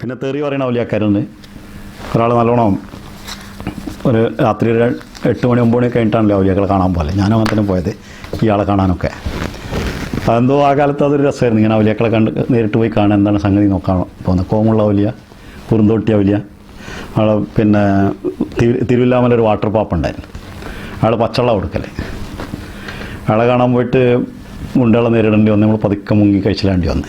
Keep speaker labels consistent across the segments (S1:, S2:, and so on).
S1: പിന്നെ തെറി പറയുന്ന ഔലിയാക്കാരുണ്ട് ഒരാൾ നല്ലോണം ഒരു രാത്രി ഒരു എട്ട് മണി ഒമ്പത് മണി കഴിഞ്ഞിട്ടാണല്ലോ അവലിയാക്കളെ കാണാൻ പോലെ. ഞാനും അങ്ങനെ തന്നെ പോയത് ഇയാളെ കാണാനൊക്കെ. അതെന്തോ ആ കാലത്ത് അതൊരു രസമായിരുന്നു. ഇങ്ങനെ അവലിയാക്കളെ കണ്ട് നേരിട്ട് പോയി കാണാൻ എന്താണ് സംഗതി നോക്കാൻ പോകുന്നത് കോമുള്ള അവലിയ കുറുന്തോട്ടി അവലിയ ആളെ പിന്നെ തിരു തിരുവില്ലാമല ഒരു വാട്ടർ പാപ്പ് ഉണ്ടായിരുന്നു. ആൾ പച്ചവെള്ളം കൊടുക്കൽ. അയാളെ കാണാൻ പോയിട്ട് മുണ്ടകളെ നേരിടേണ്ടി വന്ന് നമ്മൾ പതുക്കെ മുങ്ങി കഴിച്ചിലാണ്ടി വന്ന്.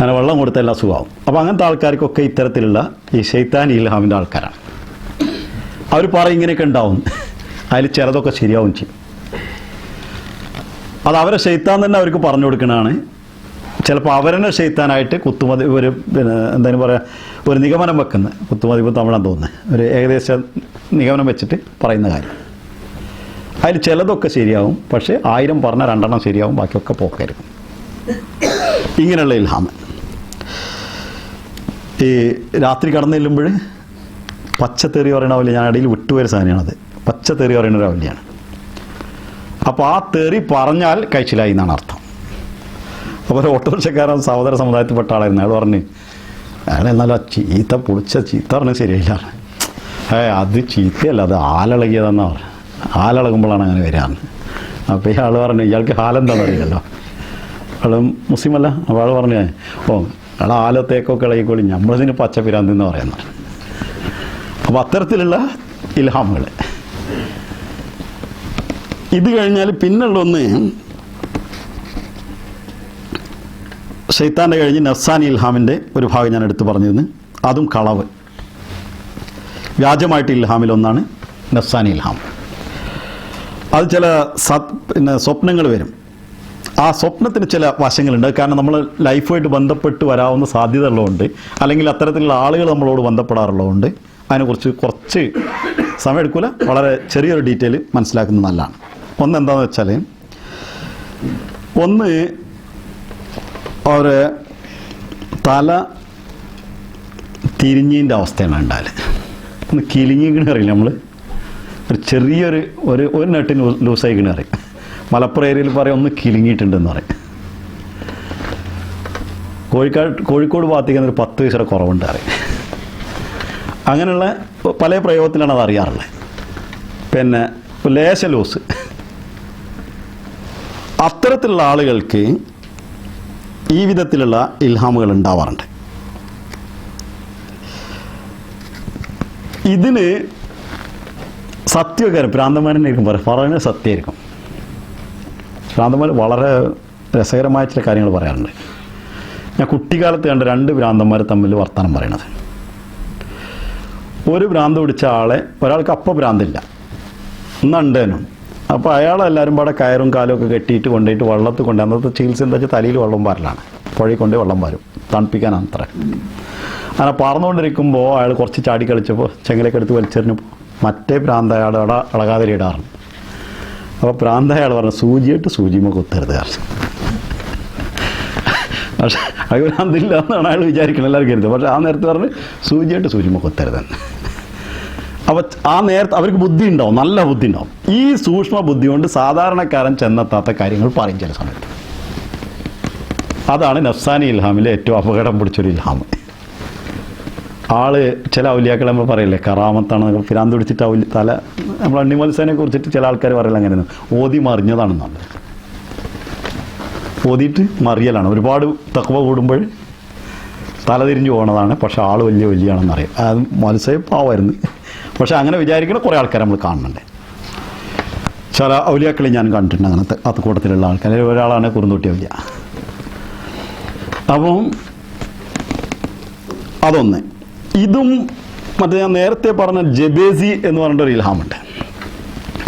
S1: അങ്ങനെ വെള്ളം കൊടുത്താൽ എല്ലാം സുഖമാവും. അപ്പോൾ അങ്ങനത്തെ ആൾക്കാർക്കൊക്കെ ഇത്തരത്തിലുള്ള ഈ ഷെയ്ത്താൻ ഇൽഹാമിന്റെ ആൾക്കാരാണ്. അവർ പറയും ഇങ്ങനെയൊക്കെ ഉണ്ടാവും. അതിൽ ചിലതൊക്കെ ശരിയാവും ചെയ്യും. അത് അവരെ ഷെയ്ത്താൻ തന്നെ അവർക്ക് പറഞ്ഞു കൊടുക്കണതാണ്. ചിലപ്പോൾ അവരെന്നെ ഷെയ്ത്താനായിട്ട് കുത്തുമതി ഒരു പിന്നെ എന്തായാലും പറയുക ഒരു നിഗമനം വെക്കുന്ന കുത്തുമതി തമിഴാൻ തോന്നുന്നത് ഒരു ഏകദേശം നിഗമനം വെച്ചിട്ട് പറയുന്ന കാര്യം. അതിൽ ചിലതൊക്കെ ശരിയാവും. പക്ഷേ ആയിരം പറഞ്ഞ രണ്ടെണ്ണം ശരിയാവും ബാക്കിയൊക്കെ പോക്കായിരിക്കും ഇങ്ങനെയുള്ള ഇൽഹാമ്. ഈ രാത്രി കടന്നു ചെല്ലുമ്പോൾ പച്ചത്തെറി പറയുന്ന പോലെ ഞാൻ ഇടയിൽ വിട്ടുപോയ സാധനമാണത്. പച്ചത്തെറി പറയുന്ന ഒരു അവലിയാണ് അപ്പോൾ ആ തെറി പറഞ്ഞാൽ കഴിച്ചിലായി എന്നാണ് അർത്ഥം. അപ്പോൾ ഓട്ടോറിക്ഷക്കാരൻ സഹോദര സമുദായത്തിൽപ്പെട്ട ആളായിരുന്നു. അയാൾ പറഞ്ഞു അയാൾ എന്നാലും ആ ചീത്ത പൊളിച്ച ചീത്ത പറഞ്ഞാൽ ശരിയായില്ല ഏ അത് ചീത്തയല്ല അത് ആലിളകിയതെന്നാ പറഞ്ഞു ആലിളകുമ്പോഴാണ് അങ്ങനെ വരാന്ന് അപ്പോൾ ഇയാൾ പറഞ്ഞു ഇയാൾക്ക് ഹാലെന്താണെന്ന് അറിയില്ലല്ലോ. അയാൾ മുസ്ലിം അല്ല. അപ്പോൾ ആൾ പറഞ്ഞു ഓ അയാൾ ആലത്തേക്കൊക്കെ ഇളകിക്കോളി. നമ്മളതിന് പിരാന്തെന്ന് പറയുന്നത് അപ്പോൾ അത്തരത്തിലുള്ള ഇൽഹാമുകൾ ഇത് കഴിഞ്ഞാൽ പിന്നുള്ള ഒന്ന് ഷെയ്ത്താന്റെ കഴിഞ്ഞ് നഫ്സാനി ഇൽഹാമിന്റെ ഒരു ഭാഗം ഞാൻ എടുത്തു പറഞ്ഞിരുന്നു. അതും കളവ്. വ്യാജമായിട്ട് ഇൽഹാമിലൊന്നാണ് നഫ്സാനി ഇൽഹാം. അത് ചില സത് പിന്നെ സ്വപ്നങ്ങൾ വരും. ആ സ്വപ്നത്തിന് ചില വശങ്ങളുണ്ട്. കാരണം നമ്മൾ ലൈഫുമായിട്ട് ബന്ധപ്പെട്ട് വരാവുന്ന സാധ്യത ഉള്ളതുകൊണ്ട് അല്ലെങ്കിൽ അത്തരത്തിലുള്ള ആളുകൾ നമ്മളോട് ബന്ധപ്പെടാറുള്ളതുകൊണ്ട് അതിനെക്കുറിച്ച് കുറച്ച് സമയം എടുക്കില്ല വളരെ ചെറിയൊരു ഡീറ്റെയിൽ മനസ്സിലാക്കുന്നത് നല്ലതാണ്. ഒന്ന് എന്താണെന്ന് വെച്ചാൽ ഒന്ന് ഒരു തല തിരിഞ്ഞതിന്റെ അവസ്ഥയാണ് ഉണ്ടാൽ ഒന്ന് കിലിങ്ങിക്കണ അറിയില്ല നമ്മൾ ഒരു ചെറിയൊരു ഒരു ഒരു നെട്ടിന് ലൂസായിക്കണ അറിയാം. മലപ്പുറം ഏരിയയിൽ പറയും ഒന്ന് കിലിങ്ങിയിട്ടുണ്ടെന്ന് പറയും. കോഴിക്കാട് കോഴിക്കോട് ഭാഗത്തേക്ക് ഒരു പത്ത് പൈസയുടെ കുറവുണ്ട് അറിയാം അങ്ങനെയുള്ള പല പ്രയോഗത്തിലാണ് അത് അറിയാറുള്ളത്. പിന്നെ ലേശ ലൂസ്. അത്തരത്തിലുള്ള ആളുകൾക്ക് ഈ വിധത്തിലുള്ള ഇൽഹാമുകൾ ഉണ്ടാവാറുണ്ട്. ഇതിന് സത്യമൊക്കെ ഭ്രാന്തന്മാരെന്നായിരിക്കും പറയാം പറയുന്നത് സത്യമായിരിക്കും. ഭ്രാന്തന്മാർ വളരെ രസകരമായ ചില കാര്യങ്ങൾ പറയാറുണ്ട്. ഞാൻ കുട്ടിക്കാലത്ത് കണ്ട രണ്ട് ഭ്രാന്തന്മാർ തമ്മിൽ വർത്തമാനം പറയണത്. ഒരു ഭ്രാന്ത് പിടിച്ച ആളെ ഒരാൾക്ക് അപ്പം ഭ്രാന്തില്ല. ഇന്നുണ്ടേനും അപ്പോൾ അയാളെല്ലാവരും പാടെ കയറും കാലും ഒക്കെ കെട്ടിയിട്ട് കൊണ്ടുപോയിട്ട് വെള്ളത്തിൽ കൊണ്ട് അന്നത്തെ ചികിത്സ എന്താ വെച്ചാൽ തലയിൽ വെള്ളം പാരലാണ്. പുഴയിൽ കൊണ്ട് വെള്ളം വരും തണുപ്പിക്കാനാണ് അത്ര. അങ്ങനെ പറന്നുകൊണ്ടിരിക്കുമ്പോൾ അയാൾ കുറച്ച് ചാടി കളിച്ചപ്പോൾ ചെങ്ങലൊക്കെ എടുത്ത് വലിച്ചെറിഞ്ഞപ്പോൾ മറ്റേ ഭ്രാന്ത അയാൾ അളകാതെ ഇടാറുണ്ട് അപ്പോൾ പ്രാന്ത അയാൾ പറഞ്ഞു സൂചിയിട്ട് സൂചിമ കൊത്തരുത് കാരണം പക്ഷേ അയാൾ ഭ്രാന്തില്ല എന്നാണ് അയാൾ വിചാരിക്കുന്നത് എല്ലാവർക്കും കരുതുന്നത്. പക്ഷേ ആ നേരത്തെ പറഞ്ഞ് സൂചിയായിട്ട് സൂചിമ കൊത്തരുതെന്ന് അപ്പോൾ ആ നേരത്തെ അവർക്ക് ബുദ്ധി ഉണ്ടാവും നല്ല ബുദ്ധി ഉണ്ടാവും. ഈ സൂക്ഷ്മ ബുദ്ധി കൊണ്ട് സാധാരണക്കാരൻ ചെന്നെത്താത്ത കാര്യങ്ങൾ പറയും ചില സമയത്ത്. അതാണ് നഫ്സാനി ഇൽഹാമിലെ ഏറ്റവും അപകടം പിടിച്ചൊരു ഇൽഹാം. ആൾ ചില ഔലിയാക്കളെ നമ്മൾ പറയില്ലേ കറാമത്താണ് ഭ്രാന്ത് പിടിച്ചിട്ട് ഔലി തല നമ്മൾ അണ്ണിമത്സനെ കുറിച്ചിട്ട് ചില ആൾക്കാർ പറയില്ല അങ്ങനെ ഓതി മറിഞ്ഞതാണെന്നാണ് ഓതിയിട്ട് മറിയലാണ്. ഒരുപാട് തക്കവ കൂടുമ്പോൾ തല തിരിഞ്ഞു പോകണതാണ് പക്ഷെ ആൾ വലിയ വലിയാണെന്ന് അറിയാം. അത് മത്സരം പാവായിരുന്നു. പക്ഷെ അങ്ങനെ വിചാരിക്കുന്ന കുറേ ആൾക്കാർ നമ്മൾ കാണുന്നുണ്ട്. ചില ഔലിയാക്കളെ ഞാൻ കണ്ടിട്ടുണ്ട് അങ്ങനത്തെ അത് കൂട്ടത്തിലുള്ള ആൾക്കാർ ഒരാളാണ് കുറുന്തോട്ടി ഔലിയ. അപ്പം അതൊന്ന്. ഇതും മറ്റേ ഞാൻ നേരത്തെ പറഞ്ഞ ജബേസി എന്ന് പറഞ്ഞിട്ടൊരു ഇൽഹാമുണ്ട്.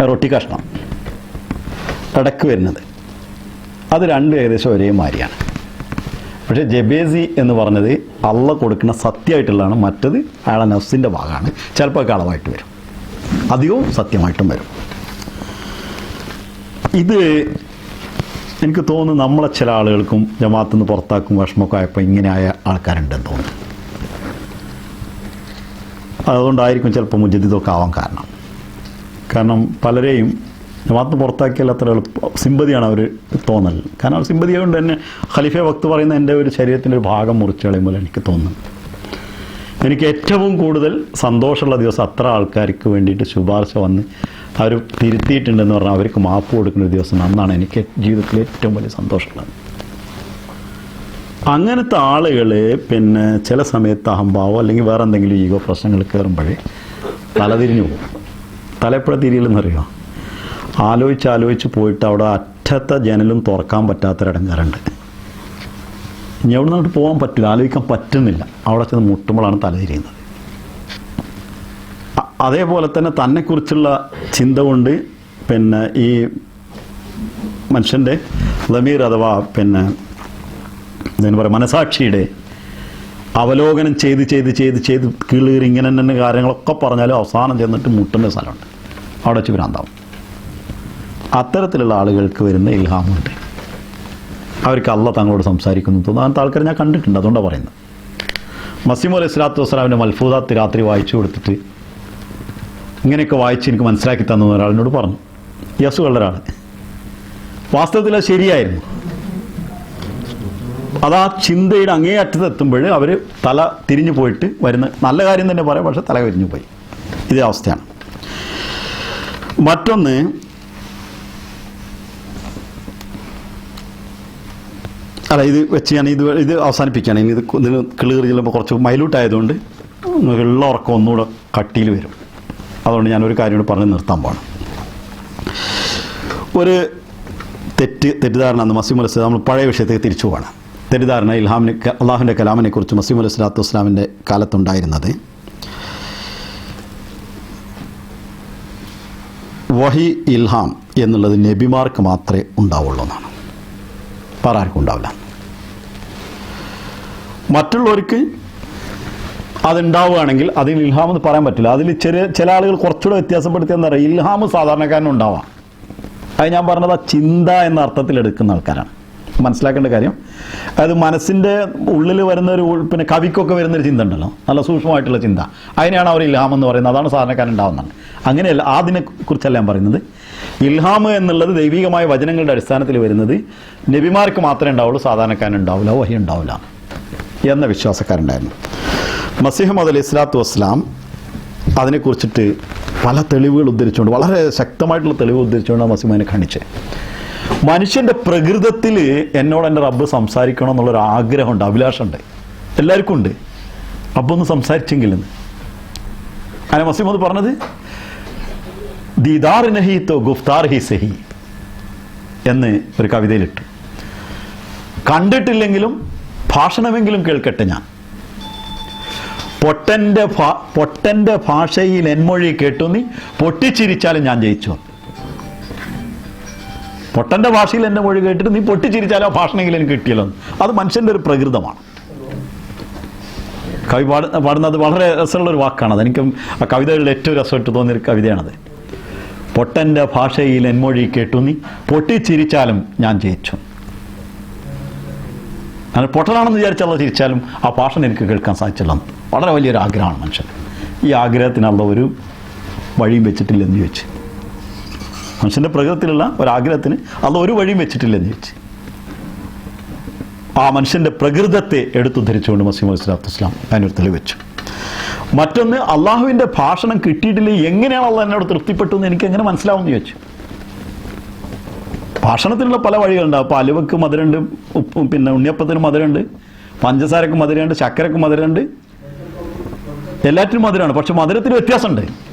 S1: റൊട്ടി കഷ്ണം. ഇടയ്ക്ക് വരുന്നത്. അത് രണ്ടും ഏകദേശം ഒരേ മാതിരിയാണ്. പക്ഷേ ജബേസി എന്ന് പറഞ്ഞത് അള്ള കൊടുക്കുന്ന സത്യമായിട്ടുള്ളതാണ്. മറ്റത് അയാളെ നഫ്സിന്റെ ഭാഗമാണ്. ചിലപ്പോൾ കളവായിട്ട് വരും. അധികവും സത്യമായിട്ടും വരും. ഇത് എനിക്ക് തോന്നുന്നു നമ്മളെ ചില ആളുകൾക്കും ജമാഅത്ത് നിന്ന് പുറത്താക്കും വിഷമമൊക്കെ ആയപ്പോൾ ഇങ്ങനെയായ ആൾക്കാരുണ്ടെന്ന് തോന്നുന്നു. അതുകൊണ്ടായിരിക്കും ചിലപ്പോൾ മുജദ്ദിദൊക്കെ ആവാൻ കാരണം. കാരണം പലരെയും ജമാഅത്ത് പുറത്താക്കിയാൽ അത്ര എളുപ്പം സിമ്പതിയാണ് അവർ തോന്നൽ. കാരണം അവർ സിമ്പതി കൊണ്ട് തന്നെ ഖലീഫ വക്ത് പറയുന്ന എന്റെ ഒരു ശരീരത്തിന്റെ ഒരു ഭാഗം മുറിച്ച് കളയുമ്പോൾ എനിക്ക് തോന്നുന്നു. എനിക്ക് ഏറ്റവും കൂടുതൽ സന്തോഷമുള്ള ദിവസം അത്ര ആൾക്കാർക്ക് വേണ്ടിയിട്ട് ശുപാർശ വന്ന് അവർ തിരുത്തിയിട്ടുണ്ടെന്ന് പറഞ്ഞാൽ അവർക്ക് മാപ്പ് കൊടുക്കുന്ന ഒരു ദിവസം അന്നാണ് എനിക്ക് ജീവിതത്തിൽ ഏറ്റവും വലിയ സന്തോഷമുള്ളത്. അങ്ങനത്തെ ആളുകൾ പിന്നെ ചില സമയത്ത് അഹംഭാവോ അല്ലെങ്കിൽ വേറെ എന്തെങ്കിലും ഈഗോ പ്രശ്നങ്ങൾ കയറുമ്പോഴേ തലതിരിഞ്ഞു പോകും. തല എപ്പോഴാണ് തിരിയില്ലെന്നറിയോ ആലോചിച്ച് ആലോചിച്ച് പോയിട്ട് അവിടെ അറ്റത്തെ ജനലും തുറക്കാൻ പറ്റാത്തൊരിടങ്ങാറുണ്ട് ഇനി അവിടെ നിന്നിട്ട് പോകാൻ പറ്റില്ല ആലോചിക്കാൻ പറ്റുന്നില്ല. അവിടെ ചെന്ന് മുട്ടുമ്പോഴാണ് തലതിരിയുന്നത് അതേപോലെ തന്നെ തന്നെക്കുറിച്ചുള്ള ചിന്ത കൊണ്ട് പിന്നെ ഈ മനുഷ്യന്റെ ലമീർ അഥവാ പിന്നെ എന്താ പറയുക മനസാക്ഷിയുടെ അവലോകനം ചെയ്ത് ചെയ്ത് ചെയ്ത് ചെയ്ത് കീളീർ ഇങ്ങനെ തന്നെ കാര്യങ്ങളൊക്കെ പറഞ്ഞാലും അവസാനം ചെന്നിട്ട് മുട്ടുന്ന സ്ഥലമുണ്ട്. അവിടെ വെച്ച് ഭ്രാന്താവും. അത്തരത്തിലുള്ള ആളുകൾക്ക് വരുന്ന ഇൽഹാമുണ്ട്. അവർക്ക് അല്ല തങ്ങളോട് സംസാരിക്കുന്നു തോന്നുന്നു. അങ്ങനത്തെ ആൾക്കാർ ഞാൻ കണ്ടിട്ടുണ്ട് അതുകൊണ്ടാണ് പറയുന്നത്. മസീമു അലൈഹി സ്വലാത്തു വസ്സലാമിന്റെ മൽഫൂദാത്ത് രാത്രി വായിച്ചു കൊടുത്തിട്ട് ഇങ്ങനെയൊക്കെ വായിച്ച് എനിക്ക് മനസ്സിലാക്കി തന്നു ഒരാളിനോട് പറഞ്ഞു. യസുള്ള ഒരാൾ വാസ്തവത്തിൽ അത് ശരിയായിരുന്നു. അത് ആ ചിന്തയുടെ അങ്ങേ അറ്റത്ത് എത്തുമ്പോൾ അവർ തല തിരിഞ്ഞു പോയിട്ട് വരുന്ന നല്ല കാര്യം തന്നെ പറയാം പക്ഷേ തല തിരിഞ്ഞു പോയി. ഇതേ അവസ്ഥയാണ്. മറ്റൊന്ന് അല്ല ഇത് വെച്ച് ഞാൻ ഇത് ഇത് അവസാനിപ്പിക്കുകയാണ്. ഇനി ഇത് ഇതിന് കിളികറി ചെല്ലുമ്പോൾ കുറച്ച് മൈലൂട്ട് ആയതുകൊണ്ട് ഉള്ള ഉറക്കം ഒന്നുകൂടെ കട്ടിയിൽ വരും. അതുകൊണ്ട് ഞാനൊരു കാര്യം കൂടി പറഞ്ഞ് നിർത്താൻ പോകണം ഒരു തെറ്റ് തെറ്റിദ്ധാരണ അന്ന് മസീം അലൈഹി നമ്മൾ പഴയ വിഷയത്തേക്ക് തിരിച്ചു പോകണം തെറ്റിദ്ധാരണ ഇൽഹാമിനെ അള്ളാഹുവിന്റെ കലാമിനെക്കുറിച്ച് മസീം അലൈഹി സ്വലാത്തു വസ്സലാമിന്റെ കാലത്തുണ്ടായിരുന്നത് വഹി ഇൽഹാം എന്നുള്ളത് നബിമാർക്ക് മാത്രമേ ഉണ്ടാവുള്ളൂ എന്നാണ് വേറെ ആർക്കും ഉണ്ടാവില്ല. മറ്റുള്ളവർക്ക് അതുണ്ടാവുകയാണെങ്കിൽ അതിൽ ഇൽഹാം എന്ന് പറയാൻ പറ്റില്ല. അതിൽ ചെറിയ ചില ആളുകൾ കുറച്ചുകൂടെ വ്യത്യാസപ്പെടുത്തി എന്താ പറയുക? ഇൽഹാം സാധാരണക്കാരനുണ്ടാവാം അത് ഞാൻ പറഞ്ഞത് ആ ചിന്ത എന്ന അർത്ഥത്തിൽ എടുക്കുന്ന ആൾക്കാരാണ്. മനസ്സിലാക്കേണ്ട കാര്യം. അതായത് മനസ്സിന്റെ ഉള്ളിൽ വരുന്ന ഒരു പിന്നെ കവിക്കൊക്കെ വരുന്നൊരു ചിന്ത ഉണ്ടല്ലോ. നല്ല സൂക്ഷ്മമായിട്ടുള്ള ചിന്ത. അതിനെയാണ് അവർ ഇൽഹാം എന്ന് പറയുന്നത്. അതാണ് സാധാരണക്കാരൻ ഉണ്ടാവുന്നത്. അങ്ങനെയല്ല അതിനെ കുറിച്ചല്ല ഞാൻ പറയുന്നത്. ഇൽഹാം എന്നുള്ളത് ദൈവികമായ വചനങ്ങളുടെ അടിസ്ഥാനത്തിൽ വരുന്നത് നബിമാർക്ക് മാത്രമേ ഉണ്ടാവുള്ളൂ സാധാരണക്കാരൻ ഉണ്ടാവില്ല വഹി ഉണ്ടാവില്ല എന്ന വിശ്വാസക്കാരുണ്ടായിരുന്നു മസീഹ് മദ് ഇസ്ലാത്തു വസ്ലാം അതിനെക്കുറിച്ചിട്ട് പല തെളിവുകൾ ഉദ്ധരിച്ചുകൊണ്ട് വളരെ ശക്തമായിട്ടുള്ള തെളിവ് ഉദ്ധരിച്ചുകൊണ്ടാണ് മസീമനെ ഖണ്ഡിച്ചത്. മനുഷ്യന്റെ പ്രകൃതത്തിൽ എന്നോട് എന്റെ റബ്ബ് സംസാരിക്കണം എന്നുള്ളൊരു ആഗ്രഹമുണ്ട് അഭിലാഷമുണ്ട്. എല്ലാവർക്കും ഉണ്ട്. റബ്ബൊന്ന് സംസാരിച്ചെങ്കിലെന്ന് അങ്ങനെ മസീമത് പറഞ്ഞത് ദീദാർ നഹി തോ ഗുഫ്താർ ഹി സഹി എന്ന് ഒരു കവിതയിലിട്ടു. കണ്ടിട്ടില്ലെങ്കിലും ഭാഷണമെങ്കിലും കേൾക്കട്ടെ ഞാൻ. പൊട്ടന്റെ പൊട്ടന്റെ ഭാഷയിൽ എന്മൊഴി കേട്ടു നീ പൊട്ടിച്ചിരിച്ചാലും ഞാൻ ജയിച്ചു പൊട്ടന്റെ ഭാഷയിൽ എന്റെ മൊഴി കേട്ടിട്ട് നീ പൊട്ടിച്ചിരിച്ചാലോ ഭാഷണെങ്കിലും എനിക്ക് കിട്ടിയല്ലോ. അത് മനുഷ്യന്റെ ഒരു പ്രകൃതമാണ്. കവി പാട പാടുന്നത് വളരെ രസമുള്ള ഒരു വാക്കാണത്. എനിക്ക് ആ കവിതകളിൽ ഏറ്റവും രസമായിട്ട് തോന്നിയൊരു കവിതയാണത്. പൊട്ടന്റെ ഭാഷയിൽ എന്മൊഴി കേട്ടു നീ പൊട്ടിച്ചിരിച്ചാലും ഞാൻ ജയിച്ചു. അങ്ങനെ പൊട്ടനാണെന്ന് വിചാരിച്ചുള്ള ചിരിച്ചാലും ആ ഭാഷ എനിക്ക് കേൾക്കാൻ സാധിച്ചില്ല. വളരെ വലിയൊരു ആഗ്രഹമാണ് മനുഷ്യൻ. ഈ ആഗ്രഹത്തിനുള്ള ഒരു വഴിയും വെച്ചിട്ടില്ലെന്ന് ചോദിച്ചു. മനുഷ്യന്റെ പ്രകൃതത്തിലുള്ള ഒരാഗ്രഹത്തിന് അത് ഒരു വഴിയും വെച്ചിട്ടില്ലെന്ന് ചോദിച്ചു. ആ മനുഷ്യന്റെ പ്രകൃതത്തെ എടുത്തുദ്ധരിച്ചുകൊണ്ട് മസീം അലൈഹി സ്വലാത്തു വസ്സലാം അതിനൊരു തെളിവ് വെച്ചു. മറ്റൊന്ന് അള്ളാഹുവിന്റെ ഭാഷണം കിട്ടിയിട്ടില്ലേ എങ്ങനെയാണ് അള്ളാഹ് എന്നോട് തൃപ്തിപ്പെട്ടു എന്ന് എനിക്ക് എങ്ങനെ മനസ്സിലാവും എന്ന് ചോദിച്ചു. ഭാഷണത്തിനുള്ള പല വഴികളുണ്ട്. അപ്പോൾ അലുവക്ക് മധുരമുണ്ട് ഉപ്പ് പിന്നെ ഉണ്ണിയപ്പത്തിന് മധുരമുണ്ട് പഞ്ചസാരക്ക് മധുരമുണ്ട് ശർക്കരക്ക് മധുരമുണ്ട്. എല്ലാറ്റിനും മധുരമാണ്. പക്ഷെ മധുരത്തിന് വ്യത്യാസമുണ്ട്.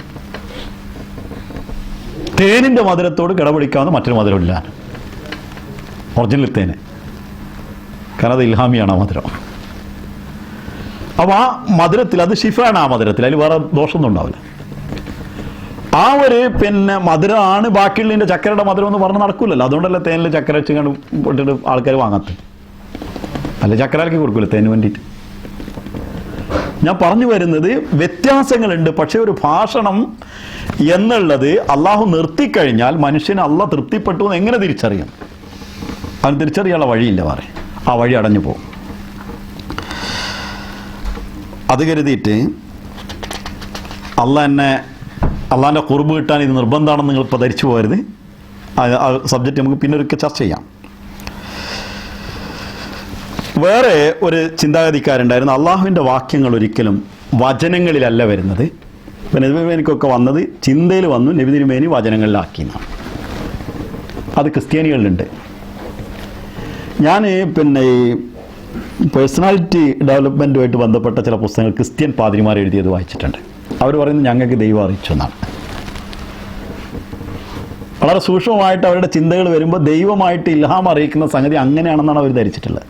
S1: തേനിന്റെ മധുരത്തോട് കിടപിടിക്കാവുന്ന മറ്റൊരു മധുരമില്ല. ഒറിജിനൽ തേന്. കാരണം അത് ഇൽഹാമിയാണ് ആ മധുരം. അപ്പോൾ ആ മധുരത്തിൽ അത് ഷിഫാണ് ആ മധുരത്തിൽ. അതിൽ വേറെ ദോഷമൊന്നും ഉണ്ടാവില്ല. ആ ഒരു പിന്നെ മധുരമാണ് ബാക്കിയുള്ളതിന്റെ ചക്കരയുടെ മധുരം എന്ന് പറഞ്ഞ് നടക്കൂലല്ലോ. അതുകൊണ്ടല്ലേ തേനിൽ ചക്കര വെച്ച് കണ്ട് ആൾക്കാർ വാങ്ങാത്ത. അല്ല ചക്കരക്ക് കൊടുക്കില്ല കൊടുക്കൂല തേന് വേണ്ടിയിട്ട്. ഞാൻ പറഞ്ഞു വരുന്നത് വ്യത്യാസങ്ങളുണ്ട്. പക്ഷേ ഒരു ഭാഷണം എന്നുള്ളത് അള്ളാഹു നിർത്തിക്കഴിഞ്ഞാൽ മനുഷ്യന് അള്ള തൃപ്തിപ്പെട്ടു എന്ന് എങ്ങനെ തിരിച്ചറിയും? അവന് തിരിച്ചറിയാനുള്ള വഴിയില്ല മാറി. ആ വഴി അടഞ്ഞു പോകും. അത് കരുതിയിട്ട് അള്ള എന്നെ അള്ളാന്റെ കുറുബ് കിട്ടാൻ ഇത് നിർബന്ധമാണെന്ന് നിങ്ങൾ ഇപ്പോൾ ധരിച്ചു പോകരുത്. ആ സബ്ജക്റ്റ് നമുക്ക് പിന്നെ ഒരിക്കൽ ചർച്ച ചെയ്യാം. വേറെ ഒരു ചിന്താഗതിക്കാരുണ്ടായിരുന്നു. അള്ളാഹുവിന്റെ വാക്യങ്ങൾ ഒരിക്കലും വചനങ്ങളിലല്ല വരുന്നത്. ഇപ്പം നബിതിരുമേനിക്കൊക്കെ വന്നത് ചിന്തയിൽ വന്നു നബിതിരുമേനി വചനങ്ങളിലാക്കി എന്നാണ്. അത് ക്രിസ്ത്യാനികളിലുണ്ട്. ഞാൻ പിന്നെ ഈ പേഴ്സണാലിറ്റി ഡെവലപ്മെന്റുമായിട്ട് ബന്ധപ്പെട്ട ചില പുസ്തകങ്ങൾ ക്രിസ്ത്യൻ പാതിരിമാർ എഴുതിയത് വായിച്ചിട്ടുണ്ട്. അവർ പറയുന്നത് ഞങ്ങൾക്ക് ദൈവം അറിയിച്ചു എന്നാണ്. വളരെ സൂക്ഷ്മമായിട്ട് അവരുടെ ചിന്തകൾ വരുമ്പോൾ ദൈവമായിട്ട് ഇൽഹാം അറിയിക്കുന്ന സംഗതി അങ്ങനെയാണെന്നാണ് അവർ ധരിച്ചിട്ടുള്ളത്.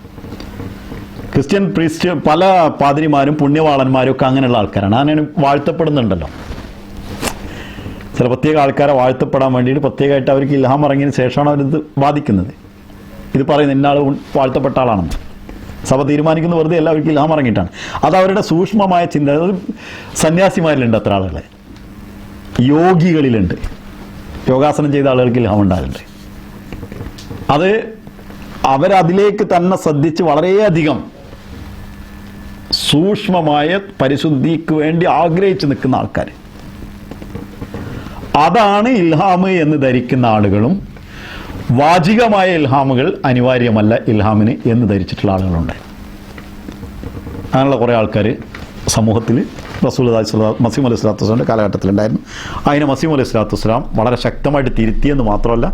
S1: ക്രിസ്ത്യൻ പ്രീസ്റ്റ് പല പാതിരിമാരും പുണ്യവാളന്മാരും ഒക്കെ അങ്ങനെയുള്ള ആൾക്കാരാണ്. അങ്ങനെ വാഴ്ത്തപ്പെടുന്നുണ്ടല്ലോ. ചില പ്രത്യേക ആൾക്കാരെ വാഴ്ത്തപ്പെടാൻ വേണ്ടിയിട്ട് പ്രത്യേകമായിട്ട് അവർക്ക് ഇൽഹാം ഇറങ്ങിയതിന് ശേഷമാണ് അവരിത് വാദിക്കുന്നത്. ഇത് പറയുന്നത് ഇന്ന ആൾ വാഴ്ത്തപ്പെട്ട ആളാണെന്ന്. സഭ തീരുമാനിക്കുന്ന വെറുതെ അല്ല അവർക്ക് ഇൽഹാം ഇറങ്ങിയിട്ടാണ്. അത് അവരുടെ സൂക്ഷ്മമായ ചിന്ത അത് സന്യാസിമാരിലുണ്ട് അത്ര ആളുകളെ. യോഗികളിലുണ്ട്. യോഗാസനം ചെയ്ത ആളുകൾക്ക് ഇൽഹാം ഉണ്ടാകുന്നുണ്ട് അത് അവരതിലേക്ക് തന്നെ ശ്രദ്ധിച്ച് വളരെയധികം സൂക്ഷ്മമായ പരിശുദ്ധിക്ക് വേണ്ടി ആഗ്രഹിച്ചു നിൽക്കുന്ന ആൾക്കാർ. അതാണ് ഇൽഹാമ് എന്ന് ധരിക്കുന്ന ആളുകളും വാചികമായ ഇൽഹാമുകൾ അനിവാര്യമല്ല ഇൽഹാമിന് എന്ന് ധരിച്ചിട്ടുള്ള ആളുകളുണ്ട്. അങ്ങനെയുള്ള കുറേ ആൾക്കാർ സമൂഹത്തിൽ റസൂൽ മസീം അലൈഹി സ്വലാത്തു വസ്ലാമിന്റെ കാലഘട്ടത്തിലുണ്ടായിരുന്നു. അതിനെ മസീം അലൈഹി സ്വലാത്തു വസ്ലാം വളരെ ശക്തമായിട്ട് തിരുത്തിയെന്ന് മാത്രമല്ല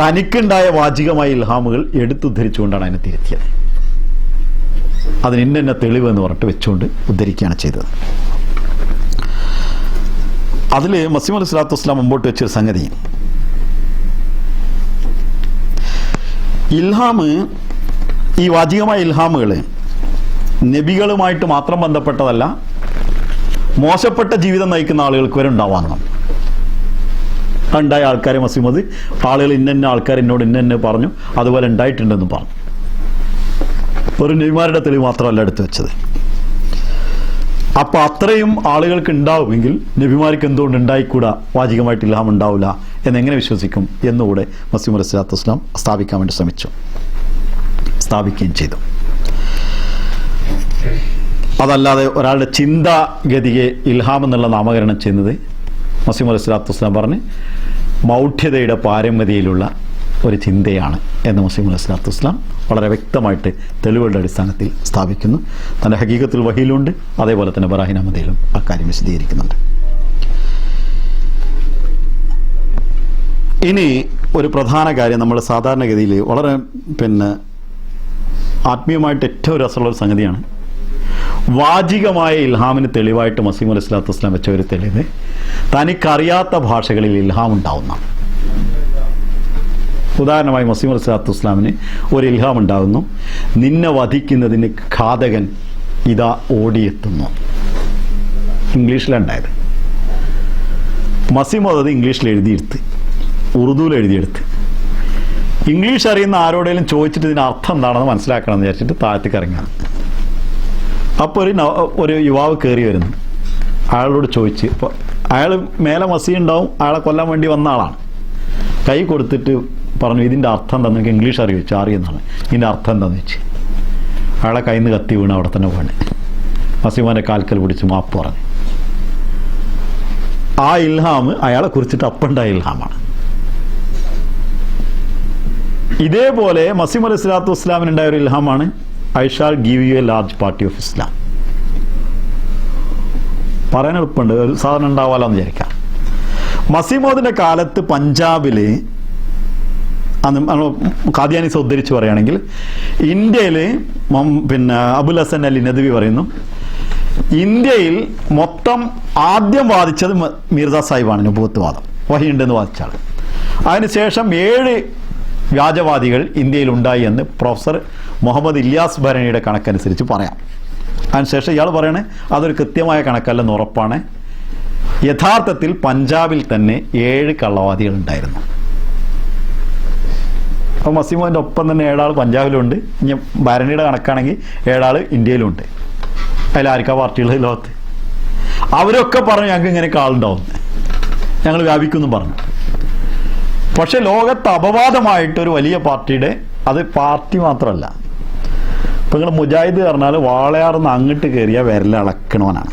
S1: തനിക്കുണ്ടായ വാചികമായ ഇൽഹാമുകൾ എടുത്തുദ്ധരിച്ചുകൊണ്ടാണ് അതിനെ തിരുത്തിയത്. അതിന് ഇന്ന തെളിവ് എന്ന് പറഞ്ഞിട്ട് വെച്ചുകൊണ്ട് ഉദ്ധരിക്കുകയാണ് ചെയ്തത്. അതിൽ മസീം അലി സ്വലാത്തു വസ്ലാം മുമ്പോട്ട് വെച്ചൊരു സംഗതി. ഇൽഹാം ഈ വാചികമായ ഇൽഹാമുകൾ നബികളുമായിട്ട് മാത്രം ബന്ധപ്പെട്ടതല്ല മോശപ്പെട്ട ജീവിതം നയിക്കുന്ന ആളുകൾക്ക് വരെ ഉണ്ടാവാം ഉണ്ടായ ആൾക്കാരെ മസീമത് ആളുകൾ ഇന്ന ആൾക്കാർ എന്നോട് ഇന്ന പറഞ്ഞു അതുപോലെ ഉണ്ടായിട്ടുണ്ടെന്ന് പറഞ്ഞു. ഒരു നബിമാരുടെ തെളിവ് മാത്രമല്ല എടുത്തു വെച്ചത്. അപ്പോൾ അത്രയും ആളുകൾക്ക് ഉണ്ടാവുമെങ്കിൽ നബിമാർക്ക് എന്തുകൊണ്ട് ഉണ്ടായിക്കൂടാ? വാചികമായിട്ട് ഇല്ലാമ ഉണ്ടാവില്ല എന്നെങ്ങനെ വിശ്വസിക്കും? എന്നുകൂടെ മസീം അലി സ്വലാത്തു വസ്ലാം സ്ഥാപിക്കാൻ വേണ്ടി ശ്രമിച്ചു. സ്ഥാപിക്കുകയും ചെയ്തു. അതല്ലാതെ ഒരാളുടെ ചിന്താഗതിയെ ഇൽഹാം എന്നുള്ള നാമകരണം ചെയ്യുന്നത് മസീം അലി സ്വലാത്തു വസ്ലാം പറഞ്ഞ് മൗഢ്യതയുടെ പാരമ്പര്യയിലുള്ള ഒരു ചിന്തയാണ് എന്ന് മുസ്ലിം അസ്ലാത്തു വസ്ലാം വളരെ വ്യക്തമായിട്ട് തെളിവുകളുടെ അടിസ്ഥാനത്തിൽ സ്ഥാപിക്കുന്നു. തന്റെ ഹക്കീകത്തിൽ വഹിയിലുണ്ട് അതേപോലെ തന്നെ ബറാഹിൻ അഹമ്മദിയിലും അക്കാര്യം വിശദീകരിക്കുന്നുണ്ട്. ഇനി ഒരു പ്രധാന കാര്യം നമ്മൾ സാധാരണഗതിയിൽ വളരെ പിന്നെ ആത്മീയമായിട്ട് ഏറ്റവും രസമുള്ള ഒരു സംഗതിയാണ്. വാചികമായ ഇൽഹാമിന് തെളിവായിട്ട് മസീം അലി സ്വലാത്തു വസ്ലാം വെച്ച ഒരു തെളിവ് തനിക്കറിയാത്ത ഭാഷകളിൽ ഇൽഹാം ഉണ്ടാവുന്നതാണ്. ഉദാഹരണമായി മസീം അലി സ്വലാത്തു വസ്ലാമിന് ഒരു ഇൽഹാം ഉണ്ടാകുന്നു. നിന്നെ വധിക്കുന്നതിന് ഘാതകൻ ഇതാ ഓടിയെത്തുന്നു. ഇംഗ്ലീഷിലുണ്ടായത് മസീം അത് ഇംഗ്ലീഷിൽ എഴുതിയെടുത്ത്. ഉറുദുവിൽ എഴുതിയെടുത്ത്. ഇംഗ്ലീഷ് അറിയുന്ന ആരോടെങ്കിലും ചോദിച്ചിട്ട് ഇതിന് അർത്ഥം എന്താണെന്ന് മനസ്സിലാക്കണം എന്ന് വിചാരിച്ചിട്ട് താഴത്തേക്ക് ഇറങ്ങുകയാണ്. അപ്പോൾ ഒരു ഒരു യുവാവ് കയറി വരുന്നു. അയാളോട് ചോദിച്ച് അപ്പോൾ അയാൾ മേലെ മസി ഉണ്ടാവും അയാളെ കൊല്ലാൻ വേണ്ടി വന്ന ആളാണ്. കൈ കൊടുത്തിട്ട് പറഞ്ഞു ഇതിന്റെ അർത്ഥം എന്താണെന്ന് എനിക്ക് ഇംഗ്ലീഷ് അറിയോ? അറിയിച്ചു അറിയുന്നതാണ് ഇതിന്റെ അർത്ഥം എന്താണെന്ന് വെച്ച്? അയാളെ കയ്യിൽ നിന്ന് കത്തി വീണ് അവിടെ തന്നെ പോകണേ മസീമാന്റെ കാൽക്കൽ പിടിച്ച് മാപ്പ് പറഞ്ഞു. ആ ഇൽഹാം അയാളെ കുറിച്ചിട്ട് അപ്പുണ്ടായ ഇൽഹാമാണ്. ഇതേപോലെ മസീം അലി സ്വലാത്തു വസ്സലാമിനുണ്ടായ ഒരു ഇൽഹാമാണ് I shall give you a large party of Islam. പറയാൻ എളുപ്പമുണ്ട്. ഒരു സാധനം ഉണ്ടാവാലോ എന്ന് വിചാരിക്കാം. മസീമോദിന്റെ കാലത്ത് പഞ്ചാബിൽ ഖാദിയാനിസ് ഉദ്ധരിച്ച് പറയുകയാണെങ്കിൽ ഇന്ത്യയിൽ പിന്നെ അബുൽ ഹസൻ അലി നദവി പറയുന്നു ഇന്ത്യയിൽ മൊത്തം ആദ്യം വാദിച്ചത് മിർജ സാഹിബാണ് നുബൂത്ത് വാദം വഹിയുണ്ടെന്ന് വാദിച്ച ആൾ അതിനുശേഷം ഏഴ് വ്യാജവാദികൾ ഇന്ത്യയിൽ ഉണ്ടായി എന്ന് പ്രൊഫസർ മുഹമ്മദ് ഇല്യാസ് ഭരണിയുടെ കണക്കനുസരിച്ച് പറയാം. അതിനുശേഷം ഇയാൾ പറയണേ അതൊരു കൃത്യമായ കണക്കല്ലെന്ന് ഉറപ്പാണ്. യഥാർത്ഥത്തിൽ പഞ്ചാബിൽ തന്നെ ഏഴ് കള്ളവാദികൾ ഉണ്ടായിരുന്നു. അപ്പോൾ മസീമോന്റെ ഒപ്പം തന്നെ ഏഴാൾ പഞ്ചാബിലുണ്ട്. ഇനി ഭരണിയുടെ കണക്കാണെങ്കിൽ ഏഴാൾ ഇന്ത്യയിലുണ്ട്. അതിലാർക്കാ പാർട്ടികൾ ലോകത്ത്? അവരൊക്കെ പറഞ്ഞു ഞങ്ങൾക്ക് ഇങ്ങനെയൊക്കെ ആളുണ്ടാവും ഞങ്ങൾ വ്യാപിക്കുന്നു പറഞ്ഞു. പക്ഷെ ലോകത്ത് അപവാദമായിട്ട് ഒരു വലിയ പാർട്ടിയുടെ അത് പാർട്ടി മാത്രമല്ല. ഇപ്പം നിങ്ങൾ മുജാഹിദ് പറഞ്ഞാൽ വാളയാർന്ന് അങ്ങോട്ട് കയറിയ വിരലടക്കണവനാണ്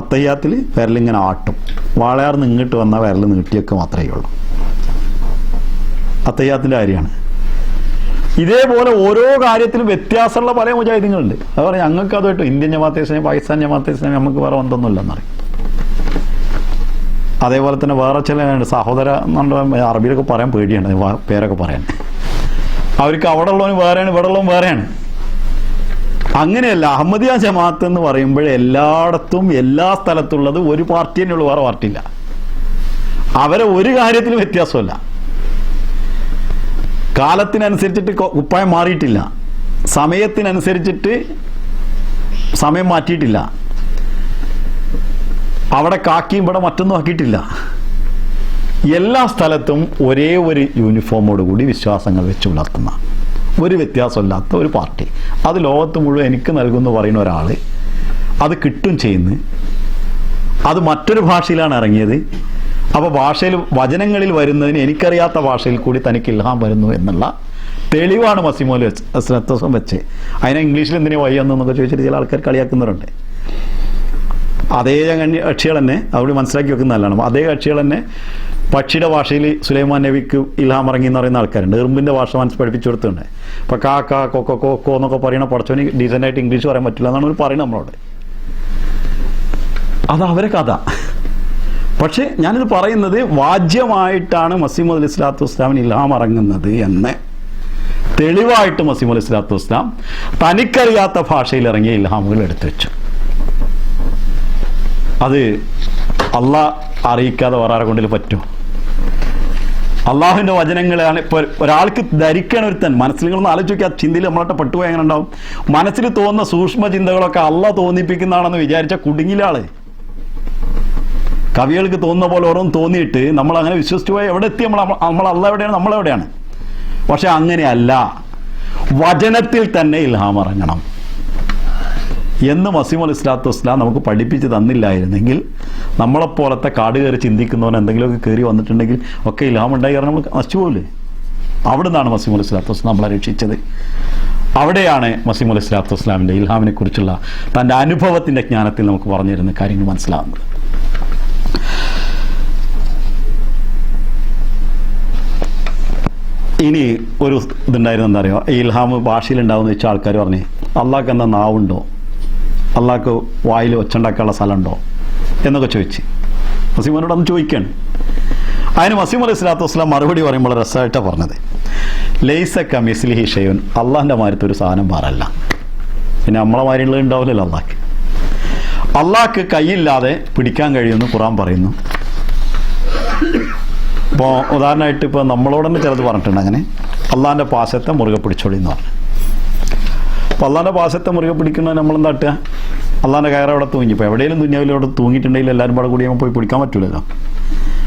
S1: അത്തയ്യാത്തിൽ വിരലിങ്ങനെ ആട്ടും. വാളയാർന്ന് ഇങ്ങോട്ട് വന്നാൽ വിരൽ നീട്ടിയൊക്കെ മാത്രമേ ഉള്ളൂ. അത്തയ്യാത്തിന്റെ കാര്യമാണ്. ഇതേപോലെ ഓരോ കാര്യത്തിലും വ്യത്യാസമുള്ള പല മുജാഹിദീങ്ങളുണ്ട്. അത് പറയാം ഞങ്ങൾക്ക് അത് ഇന്ത്യൻ ജമാഅത്തെ ഇസ്ലാമി പാകിസ്ഥാൻ ജമാഅത്തെ ഇസ്ലാമി നമുക്ക് വേറെ ബന്ധമൊന്നുമില്ലെന്നറിയും അതേപോലെ തന്നെ വേറെ ചില സഹോദര അറബിയിലൊക്കെ പറയാൻ പേടിയാണ്. പേരൊക്കെ പറയാൻ. അവർക്ക് അവിടെ ഉള്ളവന് വേറെയാണ് ഇവിടെ ഉള്ളവൻ വേറെയാണ്. അങ്ങനെയല്ല അഹമ്മദിയ ജമാഅത്ത് എന്ന് പറയുമ്പോൾ എല്ലായിടത്തും എല്ലാ സ്ഥലത്തുള്ളത് ഒരു പാർട്ടി തന്നെയുള്ളൂ വേറെ പാർട്ടിയില്ല. അവരെ ഒരു കാര്യത്തിലും വ്യത്യാസമല്ല. കാലത്തിനനുസരിച്ചിട്ട് കുപ്പായം മാറിയിട്ടില്ല. സമയത്തിനനുസരിച്ചിട്ട് സമയം മാറ്റിയിട്ടില്ല. അവിടെ കാക്കിയും ഇവിടെ മറ്റൊന്നും ആക്കിയിട്ടില്ല. എല്ലാ സ്ഥലത്തും ഒരേ ഒരു യൂണിഫോമോട് കൂടി വിശ്വാസങ്ങൾ വെച്ച് പുലർത്തുന്ന ഒരു വ്യത്യാസമില്ലാത്ത ഒരു പാർട്ടി. അത് ലോകത്ത് മുഴുവൻ എനിക്ക് നൽകുമെന്ന് പറയുന്ന ഒരാൾ അത് കിട്ടും ചെയ്യുന്നു അത് മറ്റൊരു ഭാഷയിലാണ് ഇറങ്ങിയത്. അപ്പോൾ ഭാഷയിൽ വചനങ്ങളിൽ വരുന്നതിന് എനിക്കറിയാത്ത ഭാഷയിൽ കൂടി തനിക്ക് ഇൽഹാം വരുന്നു എന്നുള്ള തെളിവാണ് മസിമോൽ ശ്രദ്ധസം വെച്ച്. അതിനെ ഇംഗ്ലീഷിൽ എന്തിനാ വയ്യെന്നൊക്കെ ചോദിച്ചിട്ട് ചില ആൾക്കാർ കളിയാക്കുന്നവരുണ്ട്. അതേ കക്ഷികൾ തന്നെ അവിടെ മനസ്സിലാക്കി വെക്കുന്ന നല്ലതാണ്. അതേ കക്ഷികൾ തന്നെ പക്ഷിയുടെ ഭാഷയിൽ സുലൈമാൻ നബിക്ക് ഇൽഹാം ഇറങ്ങി എന്ന് പറയുന്ന ആൾക്കാരുണ്ട്. എറുമ്പിന്റെ ഭാഷ മനസ്സ് പഠിപ്പിച്ചു കൊടുത്തിട്ടുണ്ട്. അപ്പോൾ കാ കാ കൊക്കോ കൊക്കോ എന്നൊക്കെ പറയണ പടച്ചോന് ഡീസന്റ് ആയിട്ട് ഇംഗ്ലീഷ് പറയാൻ പറ്റില്ല. എന്നാണ് അവർ പറയുന്നത് നമ്മളോട്. അത് അവരെ കഥ. പക്ഷേ ഞാനിത് പറയുന്നത് വാജ്യമായിട്ടാണ് മസീം അലി ഇസ്ലാത്തു വസ്ലാമിന് ഇൽഹാം ഇറങ്ങുന്നത് എന്ന്. തെളിവായിട്ട് മസീം അലി ഇസ്ലാത്തു വസ്ലാം തനിക്കറിയാത്ത ഭാഷയിൽ ഇറങ്ങിയ ഇൽഹാമുകൾ എടുത്തു വെച്ചു. അത് അള്ളാഹ് അറിയിക്കാതെ വേറെ കൊണ്ടിൽ പറ്റുമോ അള്ളാഹുവിന്റെ വചനങ്ങളാണ് ഇപ്പോൾ ഒരാൾക്ക് ധരിക്കണ ഒരുത്തൻ മനസ്സിൽ നിങ്ങളൊന്ന് ആലോചിക്കുക ചിന്തയിൽ നമ്മളോട്ട് പെട്ടുപോയി എങ്ങനെ ഉണ്ടാവും? മനസ്സിൽ തോന്നുന്ന സൂക്ഷ്മ ചിന്തകളൊക്കെ അള്ള തോന്നിപ്പിക്കുന്നതാണെന്ന് വിചാരിച്ച കുടുങ്ങിയില്ല ആൾ. കവികൾക്ക് തോന്നുന്ന പോലെ ഓരോന്ന് തോന്നിയിട്ട് നമ്മൾ അങ്ങനെ വിശ്വസിച്ചു പോയാൽ എവിടെ എത്തി? നമ്മൾ നമ്മൾ അല്ല എവിടെയാണ്? നമ്മളെവിടെയാണ് പക്ഷെ അങ്ങനെയല്ല. വചനത്തിൽ തന്നെ ഇൽഹാം ഇറങ്ങണം. എന്ന് മസീം അലി ഇസ്ലാത്തു വസ്ലാം നമുക്ക് പഠിപ്പിച്ച് തന്നില്ലായിരുന്നെങ്കിൽ നമ്മളെപ്പോലത്തെ കാട് കയറി ചിന്തിക്കുന്നവൻ എന്തെങ്കിലുമൊക്കെ കയറി വന്നിട്ടുണ്ടെങ്കിൽ ഒക്കെ ഇൽഹാം ഉണ്ടായി കാരണം നമ്മൾ നശിച്ചുപോകില്ലേ അവിടെ നിന്നാണ് മസീം അലി ഇസ്ലാത്തു വസ്ലാം നമ്മളെ രക്ഷിച്ചത്. അവിടെയാണ് മസീം അലി ഇസ്ലാത്തു വസ്ലാമിന്റെ ഇൽഹാമിനെ കുറിച്ചുള്ള തന്റെ അനുഭവത്തിന്റെ ജ്ഞാനത്തിൽ നമുക്ക് പറഞ്ഞിരുന്ന കാര്യങ്ങൾ മനസ്സിലാകുന്നത്. ഇനി ഒരു ഇതുണ്ടായിരുന്നു എന്താ ഈ ഇൽഹാം ഭാഷയിലുണ്ടാവുന്ന വെച്ചാൽ ആൾക്കാർ പറഞ്ഞു അള്ളാഹ്ക്ക് എന്താ നാവുണ്ടോ? അള്ളാഹ്ക്ക് വായിൽ ഒച്ചുണ്ടാക്കാനുള്ള സ്ഥലമുണ്ടോ? എന്നൊക്കെ ചോദിച്ച്. വസീമോനോട് അന്ന് ചോദിക്കുകയാണ് അതിന് വസീം അലൈഹി സ്വലാത്തു വസ്ലാം മറുപടി പറയുമ്പോൾ രസമായിട്ടാണ് പറഞ്ഞത്. ലെയ്സ കമിസ്ലിഹി ഷെയ്വൻ അള്ളാഹിന്റെ മാരത്തെ ഒരു സാധനം പാറല്ല പിന്നെ നമ്മളെ മാരിയുള്ളത് ഉണ്ടാവില്ലല്ലോ അള്ളാഹ്ക്ക്. അള്ളാഹ്ക്ക് കൈയില്ലാതെ പിടിക്കാൻ കഴിയുമെന്ന് ഖുറാൻ പറയുന്നു. ഇപ്പോൾ ഉദാഹരണമായിട്ട് ഇപ്പോൾ നമ്മളോട് തന്നെ ചിലത് പറഞ്ഞിട്ടുണ്ട് അങ്ങനെ. അള്ളാന്റെ പാശത്തെ മുറുകെ പിടിച്ചോളി എന്ന് പറഞ്ഞു. അപ്പോൾ അള്ളാന്റെ പാശത്തെ മുറുകെ പിടിക്കുന്നത് നമ്മളെന്താ തട്ടുക അള്ളാന്റെ കയറ് അവിടെ തൂങ്ങി. ഇപ്പോൾ എവിടെയെങ്കിലും തുന്നിയാവിലും അവിടെ തൂങ്ങിയിട്ടുണ്ടെങ്കിൽ എല്ലാവരും പാടെ കൂടി പോയി പിടിക്കാൻ പറ്റൂലല്ലോ.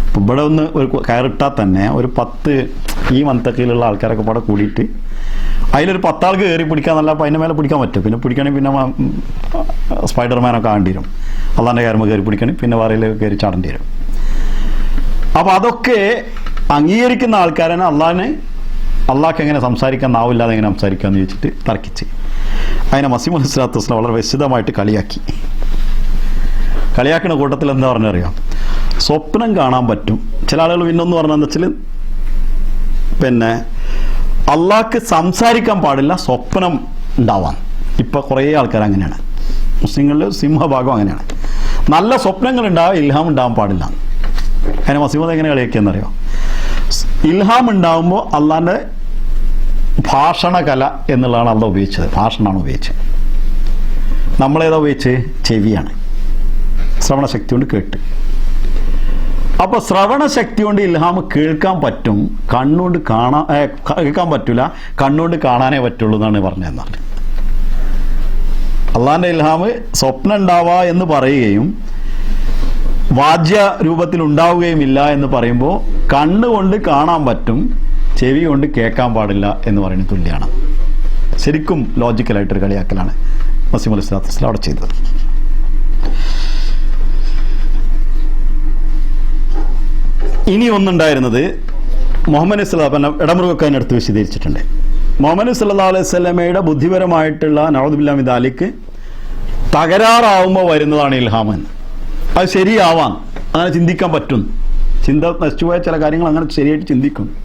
S1: അപ്പോൾ ഇവിടെ ഒന്ന് ഒരു കയറിട്ടാൽ തന്നെ ഒരു പത്ത് ഈ മന്തക്കയിലുള്ള ആൾക്കാരൊക്കെ പാടെ കൂടിയിട്ട് അതിലൊരു പത്താൾക്ക് കയറി പിടിക്കാൻ നല്ല അപ്പോൾ അതിന്റെ മേലെ പിടിക്കാൻ പറ്റും. പിന്നെ പിടിക്കണമെങ്കിൽ പിന്നെ സ്പൈഡർമാനൊക്കെ ആണ്ടി വരും അള്ളാഹിന്റെ കയറുമ്പോൾ കയറി പിടിക്കണമെങ്കിൽ പിന്നെ വേറെയിലേക്ക് കയറി ചാടേണ്ടി വരും. അപ്പൊ അതൊക്കെ അംഗീകരിക്കുന്ന ആൾക്കാരനെ അള്ളാഹിനെ. അള്ളാഹ്ക്ക് എങ്ങനെ സംസാരിക്കാൻ നാവില്ലാതെ എങ്ങനെ സംസാരിക്കാന്ന് ചോദിച്ചിട്ട് തർക്കിച്ച്. അതിനെ മസീം ഇസ്ലാത്തു വസ്ലാം വളരെ വിശദമായിട്ട് കളിയാക്കി. കളിയാക്കുന്ന കൂട്ടത്തിൽ എന്താ പറഞ്ഞറിയാം? സ്വപ്നം കാണാൻ പറ്റും. ചില ആളുകൾ പിന്നൊന്ന് പറഞ്ഞതെന്ന് വെച്ചാൽ പിന്നെ അള്ളാഹ്ക്ക് സംസാരിക്കാൻ പാടില്ല സ്വപ്നം ഉണ്ടാവാൻ ഇപ്പൊ കുറേ ആൾക്കാർ അങ്ങനെയാണ്. മുസ്ലിങ്ങളിൽ സിംഹഭാഗം അങ്ങനെയാണ്. നല്ല സ്വപ്നങ്ങൾ ഉണ്ടാവുക ഇൽഹാം ഉണ്ടാവാൻ പാടില്ല. അതിനെ മസീമത് എങ്ങനെ കളിയാക്കിയെന്നറിയോ? ഇൽഹാം ഉണ്ടാവുമ്പോൾ അള്ളാന്റെ ഭാഷണകല എന്നുള്ളതാണ് അള്ള ഉപയോഗിച്ചത്. ഭാഷണമാണ് ഉപയോഗിച്ചത്. നമ്മളേതാ ഉപയോഗിച്ച്? ചെവിയാണ്. ശ്രവണശക്തി കൊണ്ട് കേട്ട്. അപ്പൊ ശ്രവണശക്തി കൊണ്ട് ഇൽഹാം കേൾക്കാൻ പറ്റും. കണ്ണുകൊണ്ട് കാണാൻ കേൾക്കാൻ പറ്റില്ല കണ്ണുകൊണ്ട് കാണാനേ പറ്റുള്ളൂ എന്നാണ് പറഞ്ഞതെന്നാണ് അള്ളാന്റെ ഇൽഹാം സ്വപ്നം ഉണ്ടാവാ എന്ന് പറയുകയും വാദ്യ രൂപത്തിൽ ഉണ്ടാവുകയുമില്ല എന്ന് പറയുമ്പോൾ കണ്ണുകൊണ്ട് കാണാൻ പറ്റും ചെവി കൊണ്ട് കേൾക്കാൻ പാടില്ല എന്ന് പറയുന്നത് തുല്യമാണ് ശരിക്കും ലോജിക്കലായിട്ടൊരു കളിയാക്കലാണ് വസീം അലി അവിടെ ചെയ്തത്. ഇനി ഒന്നുണ്ടായിരുന്നത് മുഹമ്മദ് ഇസ്ലാം ഇടമുറുക്കാൻ അടുത്ത് വിശദീകരിച്ചിട്ടുണ്ട്. മുഹമ്മദ് സല്ലാ അലൈഹി സ്വലമയുടെ ബുദ്ധിപരമായിട്ടുള്ള നവദുബില്ലാമിദ് അലിക്ക് തകരാറാവുമ്പോൾ വരുന്നതാണ് ഇൽഹാമൻ അത് ശരിയാവാം. അങ്ങനെ ചിന്തിക്കാൻ പറ്റും. ചിന്ത നശിച്ചുപോയ ചില കാര്യങ്ങൾ അങ്ങനെ ശരിയായിട്ട് ചിന്തിക്കും.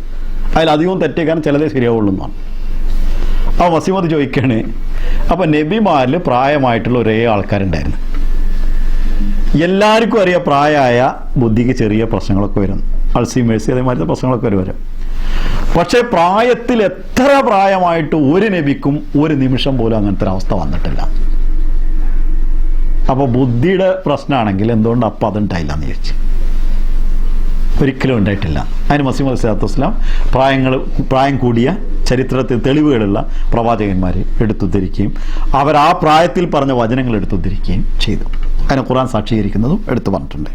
S1: അതിലധികവും തെറ്റേക്കാൻ ചിലതേ ശരിയാവുള്ളൂ എന്നാണ്. ആ വസീമത് ചോദിക്കുകയാണ് അപ്പം നബിമാരിൽ പ്രായമായിട്ടുള്ള ഒരേ ആൾക്കാരുണ്ടായിരുന്നു. എല്ലാവർക്കും അറിയാം പ്രായമായ ബുദ്ധിക്ക് ചെറിയ പ്രശ്നങ്ങളൊക്കെ വരും. അൾസീമേഴ്സ് അതേമാതിരി പ്രശ്നങ്ങളൊക്കെ വരും. പക്ഷേ പ്രായത്തിൽ എത്ര പ്രായമായിട്ട് ഒരു നബിക്കും ഒരു നിമിഷം പോലും അങ്ങനത്തെ ഒരു അവസ്ഥ വന്നിട്ടില്ല. അപ്പോൾ ബുദ്ധിയുടെ പ്രശ്നമാണെങ്കിൽ എന്തുകൊണ്ട് അപ്പം അതുണ്ടായില്ല എന്ന് ചോദിച്ചു. ഒരിക്കലും ഉണ്ടായിട്ടില്ല. അതിന് മസീം അലി വസ്ലാം പ്രായങ്ങൾ പ്രായം കൂടിയ ചരിത്രത്തിൽ തെളിവുകളുള്ള പ്രവാചകന്മാരെ എടുത്തുദ്ധരിക്കുകയും അവർ ആ പ്രായത്തിൽ പറഞ്ഞ വചനങ്ങൾ എടുത്തുദ്ധരിക്കുകയും ചെയ്തു. അതിനെ ഖുറാൻ സാക്ഷീകരിക്കുന്നതും എടുത്തു പറഞ്ഞിട്ടുണ്ട്.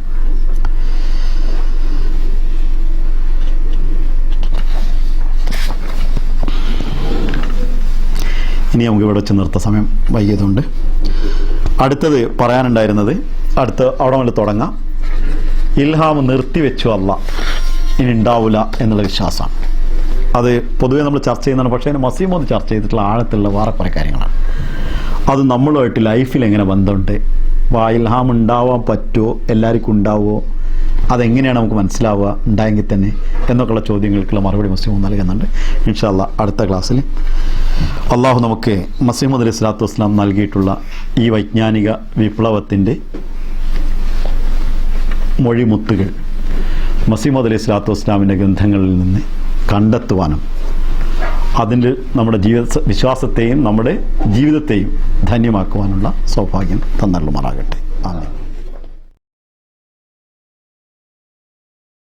S1: ഇനി നമുക്ക് ഇവിടെ വെച്ച് നിർത്ത സമയം വൈകിയതുകൊണ്ട് അടുത്തത് പറയാനുണ്ടായിരുന്നത് അടുത്ത് അവിടെ മുതൽ തുടങ്ങാം. ഇൽഹാം നിർത്തിവെച്ചു അല്ല. ഇനി ഉണ്ടാവില്ല എന്നുള്ള വിശ്വാസമാണ്. അത് പൊതുവേ നമ്മൾ ചർച്ച ചെയ്യുന്നതാണ്. പക്ഷേ അതിന് മസീമോദ് ചർച്ച ചെയ്തിട്ടുള്ള ആഴത്തിലുള്ള വേറെ കുറേ കാര്യങ്ങളാണ്. അത് നമ്മളുമായിട്ട് ലൈഫിൽ എങ്ങനെ ബന്ധമുണ്ട്? വാ ഇൽഹാം ഉണ്ടാവാൻ പറ്റുമോ? എല്ലാവർക്കും ഉണ്ടാവുമോ? അതെങ്ങനെയാണ് നമുക്ക് മനസ്സിലാവുക? ഉണ്ടായെങ്കിൽ തന്നെ എന്നൊക്കെയുള്ള ചോദ്യങ്ങൾക്കുള്ള മറുപടി മസീമോദ് നൽകുന്നുണ്ട്. ഇൻഷാല്ല അടുത്ത ക്ലാസ്സിൽ അള്ളാഹു നമുക്ക് മസീമദ് അലി സ്വലാത്തു വസ്ലാം നൽകിയിട്ടുള്ള ഈ വൈജ്ഞാനിക വിപ്ലവത്തിന്റെ മൊഴിമുത്തുകൾ മസീമദ് അലി സ്വലാത്തു വസ്ലാമിന്റെ ഗ്രന്ഥങ്ങളിൽ നിന്ന് കണ്ടെത്തുവാനും അതിന്റെ നമ്മുടെ ജീവിത വിശ്വാസത്തെയും നമ്മുടെ ജീവിതത്തെയും ധന്യമാക്കുവാനുള്ള സൗഭാഗ്യം തന്നള്ളുമാറാകട്ടെ. ആമീൻ.